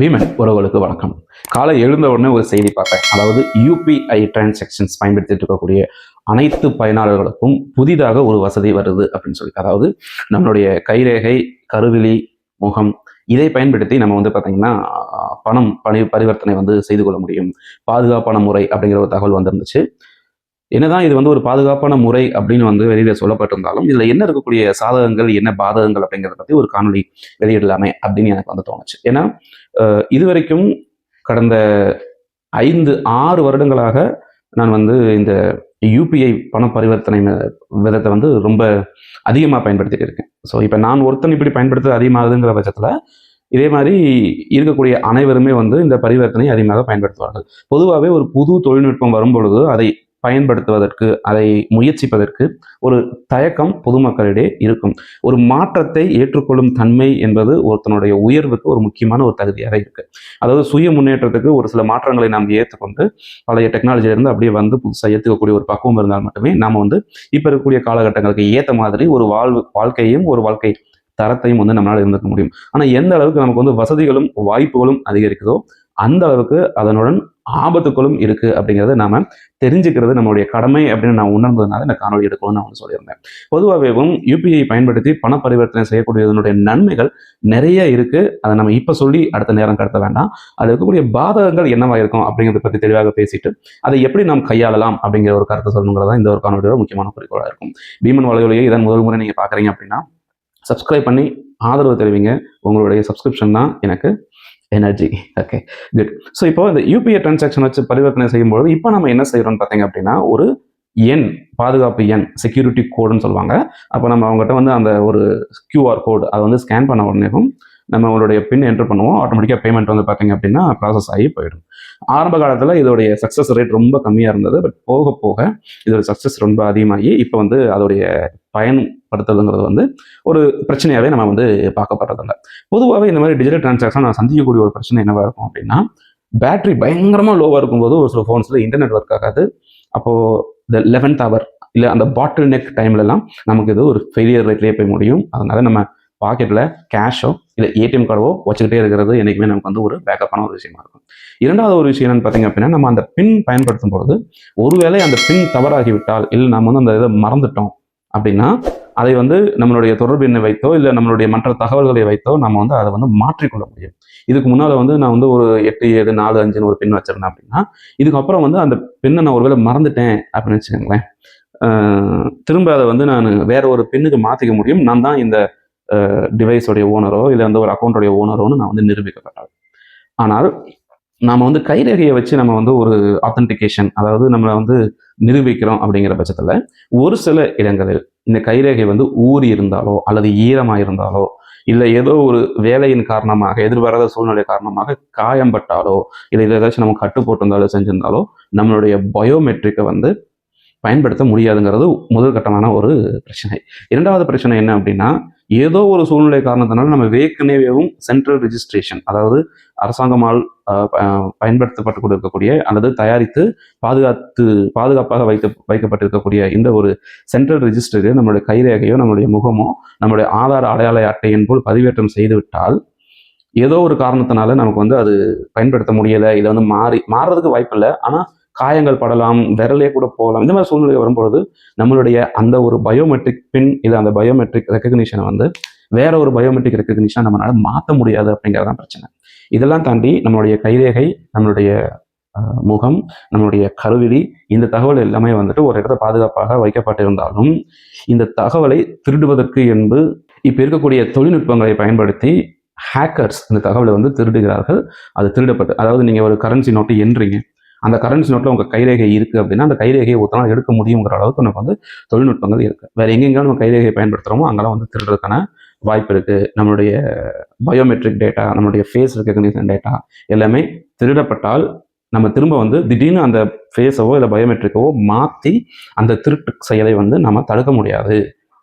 பீமன் உறவுகளுக்கு வணக்கம். காலை எழுந்த உடனே ஒரு செய்தி பார்த்தேன். அதாவது யூபிஐ டிரான்சாக்ஷன்ஸ் பயன்படுத்திட்டு இருக்கக்கூடிய அனைத்து பயனாளர்களுக்கும் புதிதாக ஒரு வசதி வருது அப்படின்னு சொல்லி. அதாவது நம்மளுடைய கைரேகை கருவிழி முகம் இதை பயன்படுத்தி நம்ம வந்து பார்த்தீங்கன்னா பணம் பணி பரிவர்த்தனை வந்து செய்து கொள்ள முடியும். பாதுகாப்பான முறை அப்படிங்கிற ஒரு தகவல் வந்திருந்துச்சு. என்னதான் இது வந்து ஒரு பாதுகாப்பான முறை அப்படின்னு வந்து வெளியில சொல்லப்பட்டிருந்தாலும் இதுல என்ன இருக்கக்கூடிய சாதகங்கள் என்ன பாதகங்கள் அப்படிங்கிறத பத்தி ஒரு காணொலி வெளியிடலாமே அப்படின்னு எனக்கு வந்து தோணுச்சு. ஏன்னா இது இதுவரைக்கும் கடந்த ஐந்து ஆறு வருடங்களாக நான் வந்து இந்த யூபிஐ பண பரிவர்த்தனை விதத்தை வந்து ரொம்ப அதிகமாக பயன்படுத்திட்டு இருக்கேன். ஸோ இப்போ நான் ஒருத்தன் இப்படி பயன்படுத்துறது அதிகமாகுதுங்கிற பட்சத்தில் இதே மாதிரி இருக்கக்கூடிய அனைவருமே வந்து இந்த பரிவர்த்தனை அதிகமாக பயன்படுத்துவார்கள். பொதுவாகவே ஒரு புது தொழில்நுட்பம் வரும்பொழுது அதை பயன்படுத்துவதற்கு அதை முயற்சிப்பதற்கு ஒரு தயக்கம் பொதுமக்களிடையே இருக்கும். ஒரு மாற்றத்தை ஏற்றுக்கொள்ளும் தன்மை என்பது ஒருத்தனுடைய உயர்வுக்கு ஒரு முக்கியமான ஒரு தகுதியாக இருக்கு. அதாவது சுய முன்னேற்றத்துக்கு ஒரு சில மாற்றங்களை நாம் ஏற்றுக்கொண்டு பழைய டெக்னாலஜியிலிருந்து அப்படியே வந்து புதுசாக ஏற்றுக்கக்கூடிய ஒரு பக்குவம் இருந்தால் மட்டுமே நாம் வந்து இப்போ இருக்கக்கூடிய காலகட்டங்களுக்கு ஏற்ற மாதிரி ஒரு வாழ்வு வாழ்க்கையும் ஒரு வாழ்க்கை தரத்தையும் வந்து நம்மளால் இருந்துக்க முடியும். ஆனால் எந்த அளவுக்கு நமக்கு வந்து வசதிகளும் வாய்ப்புகளும் அதிகரிக்குதோ அந்த அளவுக்கு அதனுடன் ஆபத்துக்களும் இருக்கு அப்படிங்கிறத நாம தெரிஞ்சுக்கிறது நம்மளுடைய கடமை அப்படின்னு நான் உணர்ந்ததுனால இந்த காணொலி எடுக்கணும்னு நான் வந்து சொல்லியிருந்தேன். பொதுவாகவேவும் யூபிஐ பயன்படுத்தி பண பரிவர்த்தனை செய்யக்கூடியதனுடைய நன்மைகள் நிறைய இருக்கு. அதை நம்ம இப்ப சொல்லி அடுத்த நேரம் கடத்த வேண்டாம். அது இருக்கக்கூடிய பாதகங்கள் என்னவா இருக்கும் அப்படிங்கிறத பத்தி தெளிவாக பேசிட்டு அதை எப்படி நாம் கையாளலாம் அப்படிங்கிற ஒரு கருத்தை சொல்லணுங்கிறதா இந்த ஒரு காணொலியோட முக்கியமான குறிக்கோளாக இருக்கும். பீமன் வலையொலியை இதன் முதல் முறை நீங்க பாக்குறீங்க அப்படின்னா சப்ஸ்கிரைப் பண்ணி ஆதரவு தெரிவிங்க. உங்களுடைய சப்ஸ்கிரிப்ஷன் தான் எனக்கு எனர்ஜி ஓகே குட் ஸோ இப்போ இந்த யூபிஐ டிரான்சாக்ஷன் வச்சு பரிவர்த்தனை செய்யும்போது இப்போ நம்ம என்ன செய்யறோம்னு பார்த்தீங்க அப்படின்னா ஒரு எண் பாதுகாப்பு எண் செக்யூரிட்டி கோடுன்னு சொல்லுவாங்க. அப்போ நம்ம அவங்ககிட்ட வந்து அந்த ஒரு கியூஆர் கோடு அதை வந்து ஸ்கேன் பண்ண உடனேவும் நம்ம பின் என்டர் பண்ணுவோம். ஆட்டோமேட்டிக்காக பேமெண்ட் வந்து பார்த்தீங்க அப்படின்னா ப்ராசஸ் ஆகி போயிடும். ஆரம்ப காலத்தில் இதோடைய சக்ஸஸ் ரேட் ரொம்ப கம்மியாக இருந்தது. பட் போக போக இதோட சக்ஸஸ் ரொம்ப அதிகமாகி இப்போ வந்து அதோடைய பயன்படுத்துறதுங்கிறது வந்து ஒரு பிரச்சனையாகவே நம்ம வந்து பார்க்கப்படுறதில்ல. பொதுவாகவே இந்த மாதிரி டிஜிட்டல் டிரான்சாக்ஷன் நான் சந்திக்கக்கூடிய ஒரு பிரச்சனை என்னவாக இருக்கும் அப்படின்னா பேட்டரி பயங்கரமாக லோவாக இருக்கும்போது ஒரு சில ஃபோன்ஸில் இன்டர்நெட் ஒர்க் ஆகாது. அப்போது இந்த லெவன்த் அவர் இல்லை அந்த பாட்டில் நெக் டைம்லலாம் நமக்கு இது ஒரு ஃபெயிலியர் ரேட்லேயே போய் முடியும். அதனால் நம்ம பாக்கெட்டில் கேஷோ இல்லை ஏடிஎம் கார்டோ வச்சுக்கிட்டே இருக்கிறது என்றைக்குமே நமக்கு வந்து ஒரு பேக்கப்பான ஒரு விஷயமா இருக்கும். இரண்டாவது ஒரு விஷயம் என்னன்னு பார்த்தீங்க அப்படின்னா நம்ம அந்த பின் பயன்படுத்தும் பொழுது ஒருவேளை அந்த பின் தவறாகிவிட்டால் இல்லை நம்ம வந்து அந்த இதை மறந்துட்டோம் அப்படின்னா அதை வந்து நம்மளுடைய தொடர்பு எண்ணை வைத்தோ இல்லை நம்மளுடைய மற்ற தகவல்களை வைத்தோ நம்ம வந்து அதை வந்து மாற்றிக்கொள்ள முடியும். இதுக்கு முன்னால் வந்து நான் வந்து ஒரு எட்டு ஏழு நாலு அஞ்சுன்னு ஒரு பின் வச்சிருந்தேன் அப்படின்னா இதுக்கப்புறம் வந்து அந்த பின்னை நான் ஒருவேளை மறந்துட்டேன் அப்படின்னு வச்சுக்கோங்களேன். திரும்ப அதை வந்து நான் வேற ஒரு பின்னுக்கு மாற்றிக்க முடியும். நான் தான் இந்த டிவைஸோடைய ஓனரோ இல்லை வந்து ஒரு அக்கௌண்ட்டோடைய ஓனரோன்னு நான் வந்து நிரூபிக்கப்பட்டார் ஆனால் நாம் வந்து கைரேகையை வச்சு நம்ம வந்து ஒரு ஆத்தன்டிகேஷன் அதாவது நம்மளை வந்து நிரூபிக்கிறோம் அப்படிங்கிற பட்சத்தில் ஒரு சில இடங்களில் இந்த கைரேகை வந்து ஊறி இருந்தாலோ அல்லது ஈரமாக இருந்தாலோ இல்லை ஏதோ ஒரு வேலையின் காரணமாக எதிர்பாராத சூழ்நிலை காரணமாக காயம்பட்டாலோ இல்லை இதை ஏதாச்சும் நம்ம கட்டு போட்டிருந்தாலோ செஞ்சிருந்தாலோ நம்மளுடைய பயோமெட்ரிக்கை வந்து பயன்படுத்த முடியாதுங்கிறது முதல் கட்டமான ஒரு பிரச்சனை. இரண்டாவது பிரச்சனை என்ன அப்படின்னா ஏதோ ஒரு சூழ்நிலை காரணத்தினால நம்ம ஏற்கனவேவும் சென்ட்ரல் ரிஜிஸ்ட்ரேஷன் அதாவது அரசாங்கமால் ப- பயன்படுத்தப்பட்டு கொண்டிருக்கக்கூடிய அல்லது தயாரித்து பாதுகாத்து பாதுகாப்பாக வைத்து வைக்கப்பட்டிருக்கக்கூடிய இந்த ஒரு சென்ட்ரல் ரிஜிஸ்டரில் நம்மளுடைய கைரேகையோ நம்மளுடைய முகமோ நம்மளுடைய ஆதார் அடையாள அட்டையின் போல் பதிவேற்றம் செய்துவிட்டால் ஏதோ ஒரு காரணத்தினால நமக்கு வந்து அது பயன்படுத்த முடியலை இதை வந்து மாறி மாறுறதுக்கு வாய்ப்பு இல்லை ஆனால் காயங்கள் படலாம் விரலே கூட போகலாம். இந்த மாதிரி சூழ்நிலை வரும்பொழுது நம்மளுடைய அந்த ஒரு பயோமெட்ரிக் பின் இல்லை அந்த பயோமெட்ரிக் ரெக்கக்னிஷனை வந்து வேற ஒரு பயோமெட்ரிக் ரெக்கக்னிஷனை நம்மளால மாற்ற முடியாது அப்படிங்கிறதான் பிரச்சனை. இதெல்லாம் தாண்டி நம்மளுடைய கைரேகை நம்மளுடைய முகம் நம்மளுடைய கருவிழி இந்த தகவல் எல்லாமே வந்துட்டு ஒரு இடத்துல பாதுகாப்பாக வைக்கப்பட்டிருந்தாலும் இந்த தகவலை திருடுவதற்கு என்று இப்போ இருக்கக்கூடிய தொழில்நுட்பங்களை பயன்படுத்தி ஹேக்கர்ஸ் இந்த தகவலை வந்து திருடுகிறார்கள். அது திருடப்பட்டு அதாவது நீங்கள் ஒரு கரன்சி நோட்டு என்றீங்க. அந்த கரன்சி நோட்டில் உங்கள் கைரேகை இருக்குது அப்படின்னா அந்த கைரேகையை ஒருத்தனால் எடுக்க முடியுங்கிற அளவுக்கு நமக்கு வந்து தொழில்நுட்பங்கள் இருக்குது வேறு எங்கெங்கெல்லாம் நம்ம கைரேகையை பயன்படுத்துகிறோமோ அங்கெல்லாம் வந்து திருடுறதுக்கான வாய்ப்பு இருக்குது நம்மளுடைய பயோமெட்ரிக் டேட்டா நம்மளுடைய ஃபேஸ் ரெக்கக்னிஷன் டேட்டா எல்லாமே திருடப்பட்டால் நம்ம திரும்ப வந்து திடீர்னு அந்த ஃபேஸவோ இல்லை பயோமெட்ரிக்கவோ மாற்றி அந்த திருட்டு செயலை வந்து நம்ம தடுக்க முடியாது.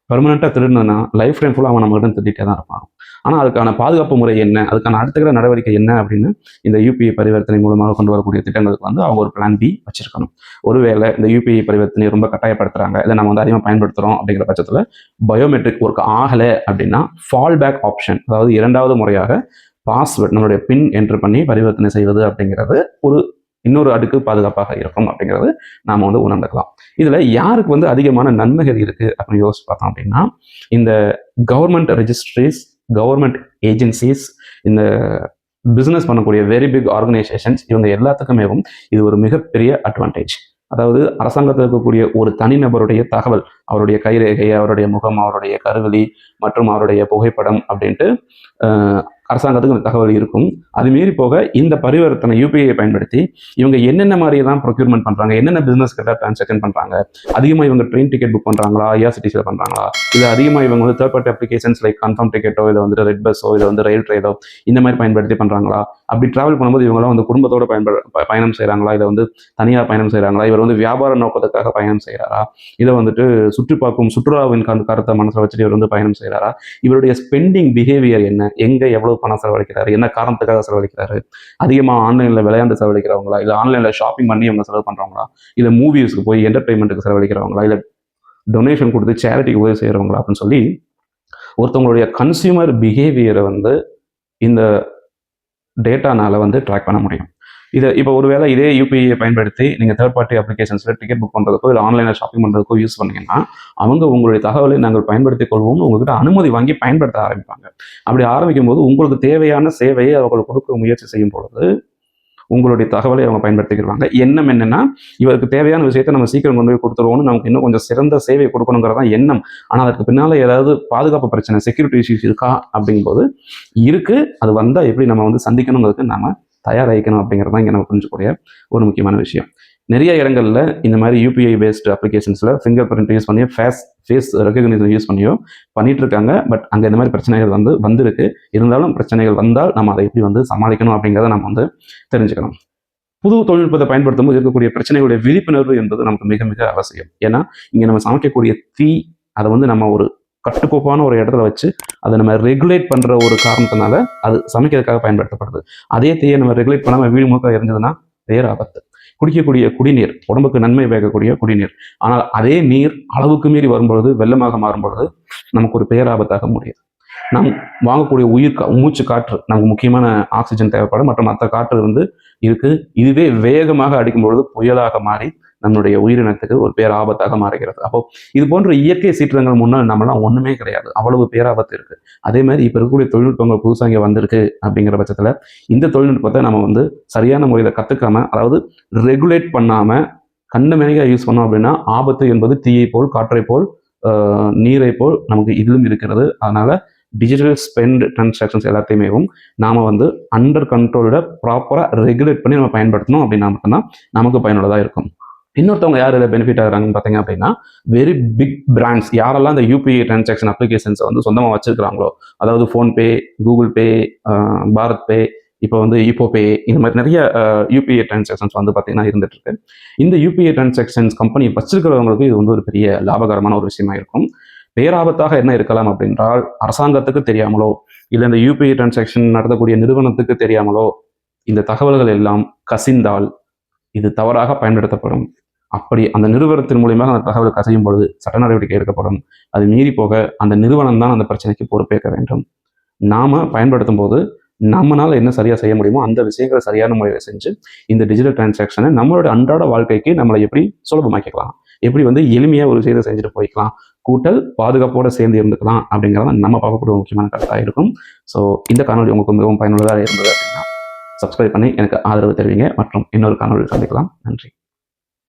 பெர்மனெண்ட்டாக திருடினதுன்னா லைஃப் டைம் ஃபுல்லாக அவன் நம்மகிட்ட திருடிட்டே தான் இருப்பான். ஆனால் அதுக்கான பாதுகாப்பு முறை என்ன? அதுக்கான அடுத்தகிற நடவடிக்கை என்ன அப்படின்னு இந்த யூபிஐ பரிவர்த்தனை மூலமாக கொண்டு வரக்கூடிய திட்டங்களுக்கு வந்து அவங்க ஒரு பிளான் பி வச்சிருக்கணும். ஒருவேளை இந்த யூபிஐ பரிவர்த்தனை ரொம்ப கட்டாயப்படுத்துறாங்க இதை நம்ம வந்து அதிகமாக பயன்படுத்துகிறோம் அப்படிங்கிற பட்சத்தில் பயோமெட்ரிக் ஒர்க் ஆகலை அப்படின்னா ஃபால் பேக் ஆப்ஷன் அதாவது இரண்டாவது முறையாக பாஸ்வேர்ட் நம்மளுடைய பின் என்ட்ரு பண்ணி பரிவர்த்தனை செய்வது அப்படிங்கிறது ஒரு இன்னொரு அடுக்கு பாதுகாப்பாக இருக்கும் அப்படிங்கிறது நாம் வந்து உணர்ந்துக்கலாம். இதில் யாருக்கு வந்து அதிகமான நன்மைகள் இருக்குது அப்படின்னு யோசிச்சு பார்த்தோம் அப்படின்னா இந்த கவர்மெண்ட் ரெஜிஸ்ட்ரிஸ் கவர்மெண்ட் ஏஜென்சிஸ் இந்த பிஸ்னஸ் பண்ணக்கூடிய வெரி பிக் ஆர்கனைசேஷன்ஸ் இவங்க எல்லாத்துக்குமே இது ஒரு மிகப்பெரிய அட்வான்டேஜ் அதாவது அரசாங்கத்தில் இருக்கக்கூடிய ஒரு தனிநபருடைய தகவல் அவருடைய கைரேகை அவருடைய முகம் அவருடைய கருவலி மற்றும் அவருடைய புகைப்படம் அப்படின்ட்டு அரசாங்கத்துக்கு இந்த தகவல் இருக்கும். அது மீறி போக இந்த பரிவர்த்தனை யூபிஐ பயன்படுத்தி இவங்க என்னென்ன மாதிரி தான் ப்ரொக்யூர்மெண்ட் பண்றாங்க என்னென்ன பிசினஸ் கிட்ட டிரான்சாக்ஷன் பண்றாங்க அதிகமாக இவங்க ட்ரெயின் டிக்கெட் புக் பண்றாங்களா ஐஆர்சிடிசியில் பண்றாங்களா இல்லை அதிகமாக இவங்க வந்து third party applications like confirm டிக்கெட்டோ இல்லை வந்து ரெட் பஸ்ஸோ இல்லை வந்து ரயில் ட்ரெயினோ இந்த மாதிரி பயன்படுத்தி பண்றாங்களா? அப்படி டிராவல் பண்ணும்போது இவங்களாம் வந்து குடும்பத்தோட பயன்பட பயணம் செய்கிறாங்களா இதை வந்து தனியாக பயணம் செய்கிறாங்களா இவர் வந்து வியாபார நோக்கத்துக்காக பயணம் செய்கிறாரா இதை வந்துட்டு சுற்றி பார்க்கும் சுற்றுலாவின் கரு- கருத்தை மனசில் வச்சுட்டு இவர் வந்து பயணம் செய்கிறாரா இவருடைய ஸ்பெண்டிங் பிஹேவியர் என்ன? எங்கே எவ்வளோ பணம் செலவழிக்கிறாரு? என்ன காரணத்துக்காக செலவழிக்கிறாரு? அதிகமாக ஆன்லைனில் விளையாண்டு செலவழிக்கிறவங்களா? இல்லை ஆன்லைனில் ஷாப்பிங் பண்ணி இவங்க செலவு பண்ணுறவங்களா இல்லை மூவிஸ்க்கு போய் என்டர்டைன்மெண்ட்டுக்கு செலவழிக்கிறவங்களா? இல்லை டொனேஷன் கொடுத்து சேரிட்டிக்கு உதவி செய்கிறவங்களா அப்படின்னு சொல்லி ஒருத்தவங்களுடைய கன்சியூமர் பிஹேவியரை வந்து இந்த டேட்டானால் வந்து ட்ராக் பண்ண முடியும். இதை இப்போ ஒருவேளை இதே யூபிஐயை பயன்படுத்தி நீங்கள் தேர்ட் பார்ட்டி அப்ளிகேஷன்ஸில் டிக்கெட் புக் பண்ணுறதுக்கோ இல்லை ஆன்லைனில் ஷாப்பிங் பண்ணுறதுக்கோ யூஸ் பண்ணீங்கன்னா அவங்க உங்களுடைய தகவலை நாங்கள் பயன்படுத்திக் கொள்வோம்னு உங்ககிட்ட அனுமதி வாங்கி பயன்படுத்த ஆரம்பிப்பாங்க. அப்படி ஆரம்பிக்கும் போது உங்களுக்கு தேவையான சேவையை அவர்கள் கொடுக்க முயற்சி செய்யும் பொழுது உங்களுடைய தகவலை அவங்க பயன்படுத்திக்கிறாங்க எண்ணம் என்னென்னா இவருக்கு தேவையான விஷயத்தை நம்ம சீக்கிரம் கொண்டு போய் கொடுத்துருவோம்னு நமக்கு இன்னும் கொஞ்சம் சிறந்த சேவை கொடுக்கணுங்கிறது தான் எண்ணம். ஆனால் அதுக்கு பின்னால் ஏதாவது பாதுகாப்பு பிரச்சனை செக்யூரிட்டி இஷ்யூஸ் இருக்கா அப்படிங்கும்போது இருக்குது அது வந்தால் எப்படி நம்ம வந்து சந்திக்கணுங்கிறதுக்கு நாம் தயாராகிக்கணும் அப்படிங்கிறது தான் இங்கே நம்ம புரிஞ்சுக்கூடிய ஒரு முக்கியமான விஷயம். நிறைய இடங்களில் இந்த மாதிரி யூபிஐ பேஸ்டு அப்ளிகேஷன்ஸில் ஃபிங்கர் பிரிண்ட் யூஸ் பண்ணியோ ஃபேஸ் ஃபேஸ் ரெகக்னிஷன் யூஸ் பண்ணியோ பண்ணிட்டு இருக்காங்க பட் அங்கே இந்த மாதிரி பிரச்சனைகள் வந்து வந்திருக்கு. இருந்தாலும் பிரச்சனைகள் வந்தால் நம்ம அதை எப்படி வந்து சமாளிக்கணும் அப்படிங்கிறத நம்ம வந்து தெரிஞ்சுக்கணும். புது தொழில்நுட்பத்தை பயன்படுத்தும் போது இருக்கக்கூடிய பிரச்சனைகளுடைய விழிப்புணர்வு என்பது நமக்கு மிக மிக அவசியம். ஏன்னா இங்கே நம்ம சமைக்கக்கூடிய தீ அதை வந்து நம்ம ஒரு கட்டுக்கோப்பான ஒரு இடத்துல வச்சு அதை நம்ம ரெகுலேட் பண்ணுற ஒரு காரணத்தினால அது சமைக்கிறதுக்காக பயன்படுத்தப்படுது. அதே தீயை நம்ம ரெகுலேட் பண்ணாமல் வீடு முழுக்க இருந்ததுன்னா பேர் ஆபத்து. குடிக்கக்கூடிய குடிநீர் உடம்புக்கு நன்மை வேகக்கூடிய குடிநீர். ஆனால் அதே நீர் அளவுக்கு மீறி வரும்பொழுது வெள்ளமாக மாறும் பொழுது நமக்கு ஒரு பேராபத்தாக முடியுது. நாம் வாங்கக்கூடிய உயிர் கா- மூச்சு காற்று நமக்கு முக்கியமான ஆக்சிஜன் தேவைப்படும். மற்றும் மற்ற காற்று வந்து இருக்கு. இதுவே வேகமாக அடிக்கும் பொழுது புயலாக மாறி நம்மளுடைய உயிரினத்துக்கு ஒரு பேராபத்தாக மாறுகிறது. அப்போ இது போன்ற இயற்கை சீற்றங்கள் முன்னால் நம்மளாம் ஒன்றுமே கிடையாது. அவ்வளவு பேராபத்து இருக்கு. அதே மாதிரி இப்போ இருக்கக்கூடிய தொழில்நுட்பங்கள் புதுசாக இங்கே வந்திருக்கு அப்படிங்கிற பட்சத்தில் இந்த தொழில்நுட்பத்தை நம்ம வந்து சரியான முறையில் கற்றுக்காம அதாவது ரெகுலேட் பண்ணாமல் கண்டமேனிக்காக யூஸ் பண்ணோம் அப்படின்னா ஆபத்து என்பது தீயை போல் காற்றை போல் நீரை போல் நமக்கு இதிலும் இருக்கிறது. அதனால டிஜிட்டல் ஸ்பெண்ட் டிரான்சாக்ஷன்ஸ் எல்லாத்தையுமேவும் நாம் வந்து அண்டர் கண்ட்ரோலோட ப்ராப்பராக ரெகுலேட் பண்ணி நம்ம பயன்படுத்தணும் அப்படின்னா மட்டும்தான் நமக்கு பயனுள்ளதாக இருக்கும். இன்னொருத்தவங்க யார் இதில் பெனிஃபிட் ஆகிறாங்கன்னு பார்த்தீங்க அப்படின்னா வெரி பிக் பிராண்ட்ஸ் யாரெல்லாம் இந்த யூபிஐ டிரான்சாக்ஷன் அப்ளிகேஷன்ஸை வந்து சொந்தமாக வச்சுருக்கிறாங்களோ அதாவது PhonePe Google pay Bharat pay இப்போ வந்து இப்போ பே இந்த மாதிரி நிறைய யூபிஐ டிரான்சாக்ஷன்ஸ் வந்து பார்த்தீங்கன்னா இருந்துட்டு இருக்கு இந்த யூபிஐ டிரான்சாக்ஷன்ஸ் கம்பெனி வச்சிருக்கிறவங்களுக்கு இது வந்து ஒரு பெரிய லாபகரமான ஒரு விஷயமா இருக்கும். பேராபத்தாக என்ன இருக்கலாம் அப்படின்றால் அரசாங்கத்துக்கு தெரியாமலோ இல்லை இந்த யூபிஐ டிரான்சாக்ஷன் நடத்தக்கூடிய நிறுவனத்துக்கு தெரியாமலோ இந்த தகவல்கள் எல்லாம் கசிந்தால் இது தவறாக பயன்படுத்தப்படும். அப்படி அந்த நிறுவனத்தின் மூலியமாக அந்த தகவல் கசையும் பொழுது சட்ட நடவடிக்கை எடுக்கப்படும். அது மீறி போக அந்த நிறுவனம் தான் அந்த பிரச்சனைக்கு பொறுப்பேற்க வேண்டும். நாம பயன்படுத்தும் போது நம்மனால் என்ன சரியாக செய்ய முடியுமோ அந்த விஷயங்களை சரியான முறையில் செஞ்சு இந்த டிஜிட்டல் டிரான்சாக்ஷனை நம்மளோட அன்றாட வாழ்க்கைக்கு நம்மளை எப்படி சுலபமாக்கிக்கலாம். எப்படி வந்து எளிமையாக ஒரு விஷயத்தை செஞ்சுட்டு போய்க்கலாம். கூட்டல் பாதுகாப்போடு சேர்ந்து இருந்துக்கலாம் அப்படிங்கிறத நம்ம பார்க்கக்கூடிய முக்கியமான கருத்தாக இருக்கும். ஸோ இந்த காணொலி உங்களுக்கு மிகவும் பயனுள்ளதாக இருந்தது. சப்ஸ்கிரைப் பண்ணி எனக்கு ஆதரவு தெரிவிங்க. மற்றும் இன்னொரு காணொலி சந்திக்கலாம். நன்றி.